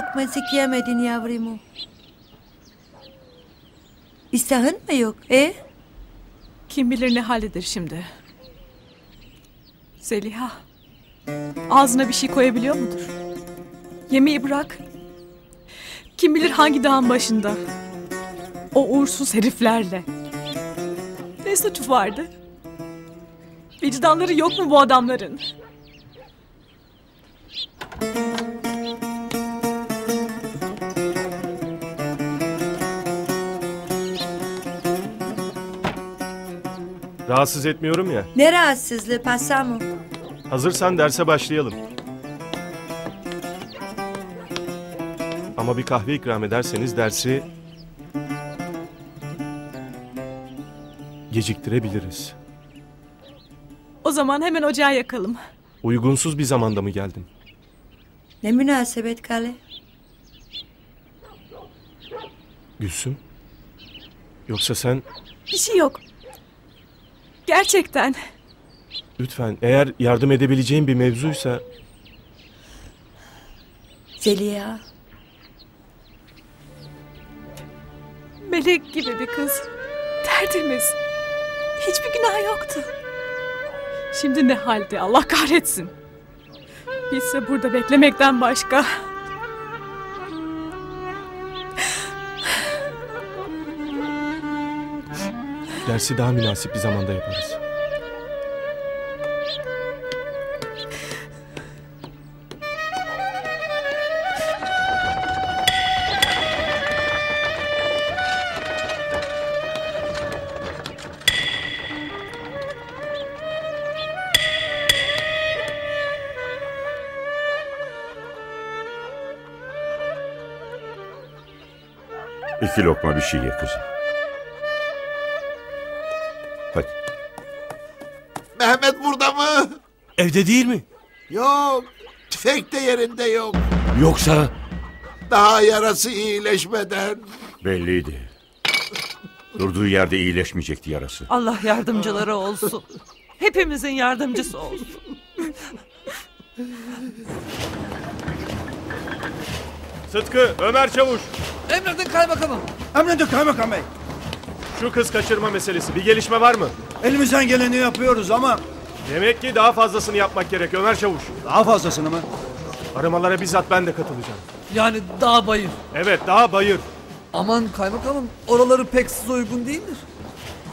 lokmacık yemedin yavrumu? İştahın mı yok? E? Kim bilir ne haldedir şimdi. Zeliha. Ağzına bir şey koyabiliyor mudur? Yemeği bırak. Kim bilir hangi dağın başında. O uğursuz heriflerle. Ne suçu vardı? Vicdanları yok mu bu adamların? Rahatsız etmiyorum ya. Ne rahatsızlığı Passamo? Hazırsan derse başlayalım. Ama bir kahve ikram ederseniz dersi geciktirebiliriz. O zaman hemen ocağı yakalım. Uygunsuz bir zamanda mı geldim? Ne münasebet Kale? Gülsüm? Yoksa sen Bir şey yok. Gerçekten. lütfen eğer yardım edebileceğim bir mevzuysa Zeliha. Melek gibi bir kız. Tertemiz. Hiçbir günah yoktu. Şimdi ne halde Allah kahretsin. Bilse burada beklemekten başka. Dersi daha münasip bir zamanda yaparız. İki lokma bir şey ye kızım. Hadi. Mehmet burada mı? Evde değil mi? Yok. Tüfek de yerinde yok. Yoksa Daha yarası iyileşmeden. Belliydi. Durduğu yerde iyileşmeyecekti yarası. Allah yardımcıları olsun. Hepimizin yardımcısı olsun. Sıtkı, Ömer Çavuş. Emredin kaymakamım. emredin kaymakam bey. Şu kız kaçırma meselesi bir gelişme var mı? Elimizden geleni yapıyoruz ama Demek ki daha fazlasını yapmak gerek Ömer Çavuş. daha fazlasını mı? Aramalara bizzat ben de katılacağım. Yani dağ bayır. Evet daha bayır. Aman kaymakamım oraları pek size uygun değildir.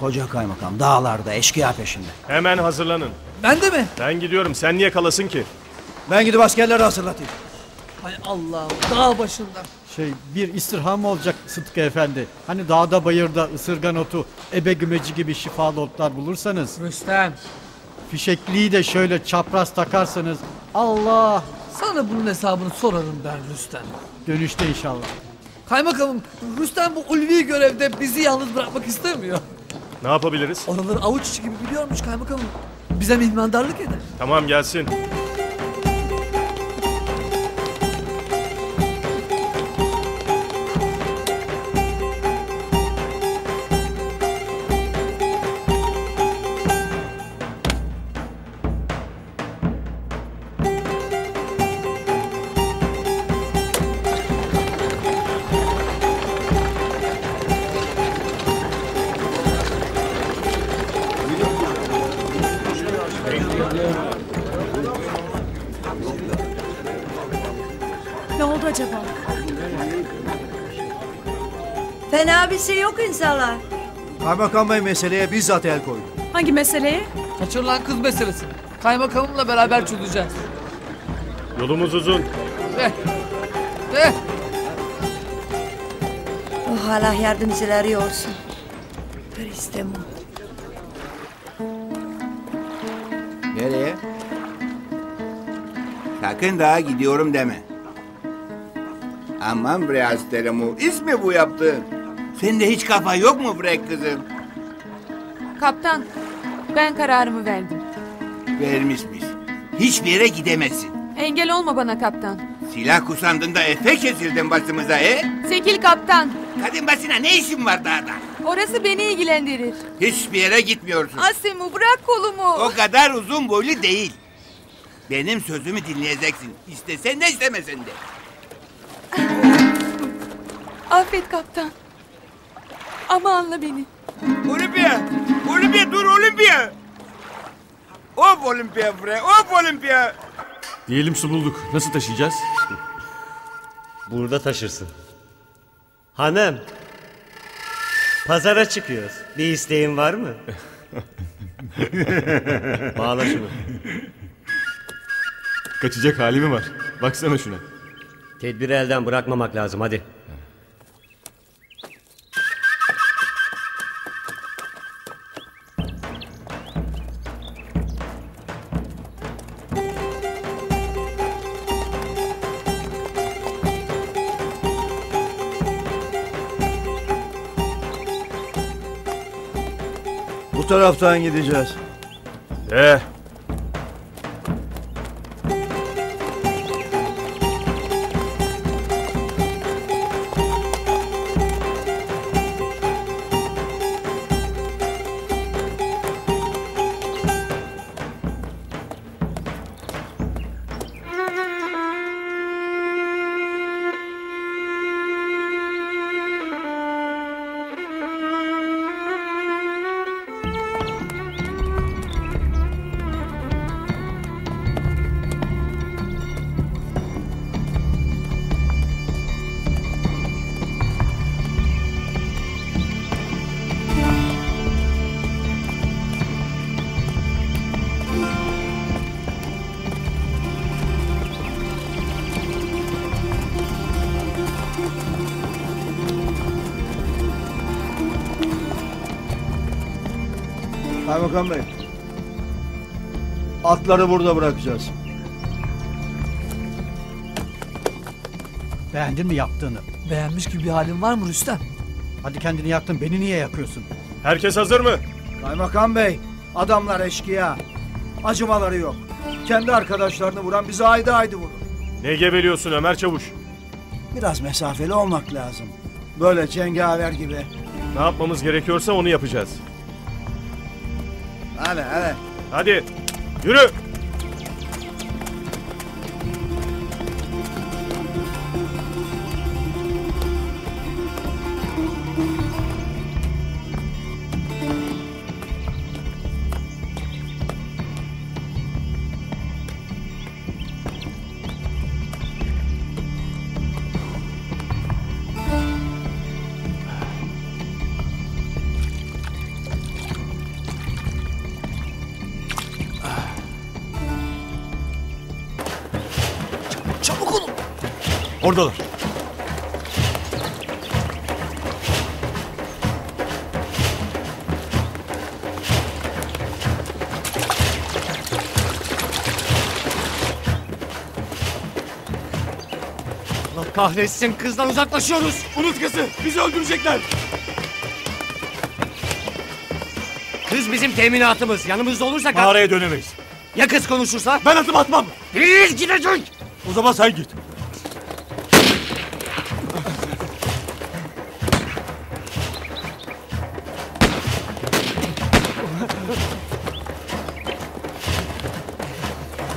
Koca kaymakam dağlarda eşkıya peşinde. Hemen hazırlanın. Ben de mi? Ben gidiyorum sen niye kalasın ki? Ben gidip askerleri hazırlatayım. Hay Allah dağ başında. Şey bir istirham olacak Sıtkı Efendi. Hani dağda bayırda ısırgan otu, ebe gümeci gibi şifalı otlar bulursanız Rüstem fişekliği de şöyle çapraz takarsanız Allah sana bunun hesabını sorarım ben Rüstem. dönüşte inşallah. Kaymakamım Rüstem bu ulvi görevde bizi yalnız bırakmak istemiyor. Ne yapabiliriz? Oraları avuç içi gibi biliyormuş kaymakamım. Bize mihmandarlık eder. Tamam gelsin. Ne oldu acaba? Fena bir şey yok inşallah. Kaymakam bey meseleye bizzat el koydu. Hangi meseleye? Kaçırılan kız meselesi. Kaymakamımla beraber çözeceğiz. Yolumuz uzun. Eh. Eh. Oh Allah yardımcıları olsun. Kristemo. Nereye? Sakın daha gidiyorum deme. Aman bre Asteremu. İsmi bu yaptığın. Sende hiç kafa yok mu bre kızım? Kaptan, ben kararımı verdim. Vermişmiş. Hiçbir yere gidemezsin. Engel olma bana kaptan. Silah kusandığında efe kesildin başımıza he? Çekil kaptan. Kadın başına ne işin var dağda? Orası beni ilgilendirir. Hiçbir yere gitmiyorsun. Asemu bırak kolumu. O kadar uzun boylu değil. Benim sözümü dinleyeceksin. İstesen de istemesen de. Affet kaptan. Ama anla beni. Olimpiya! Olimpiya dur Olimpiya! Of Olimpiya bre, of Olimpiya! Diyelim su bulduk. Nasıl taşıyacağız? Burada taşırsın. Hanım. Pazara çıkıyoruz. Bir isteğin var mı? Bağla şunu. Kaçacak hali mi var? Baksana şuna. Tedbiri elden bırakmamak lazım hadi. Taraftan gideceğiz. Eh. Kaymakam Bey. Atları burada bırakacağız. Beğendin mi yaptığını? Beğenmiş gibi bir halin var mı Rüstem? Hadi kendini yaktın beni niye yakıyorsun? Herkes hazır mı? Kaymakam Bey, adamlar eşkıya. Acımaları yok. Kendi arkadaşlarını vuran bizi haydi haydi vurur. Ne gebeliyorsun Ömer Çavuş? Biraz mesafeli olmak lazım. Böyle cengaver gibi. Ne yapmamız gerekiyorsa onu yapacağız. Hadi hadi. Hadi yürü. Oradalar. Allah kahretsin kızdan uzaklaşıyoruz. Unut kızı. Bizi öldürecekler. Kız bizim teminatımız. Yanımızda olursa... Mağaraya dönemeyiz. Ya kız konuşursa? Ben adım atmam. Biz gidecek. O zaman sen git.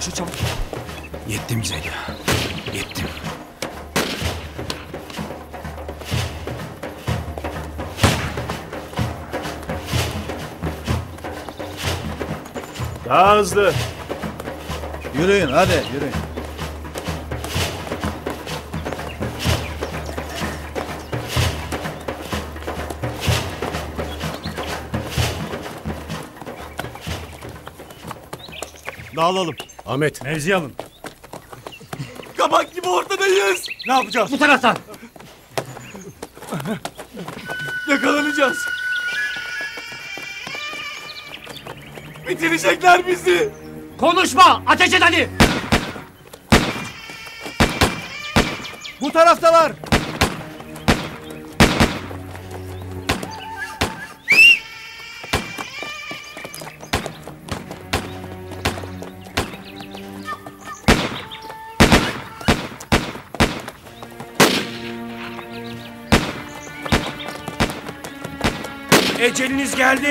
Şu çabuk. Yettim Zeliha. Yettim. Daha hızlı. Yürüyün hadi yürüyün. Dağılalım. Ahmet. Mevzi alın. Kabak gibi ortadayız. Ne yapacağız? Bu taraftan. Yakalanacağız. Bitirecekler bizi. Konuşma. Ateş et hadi. Bu taraftalar. Eceliniz geldi.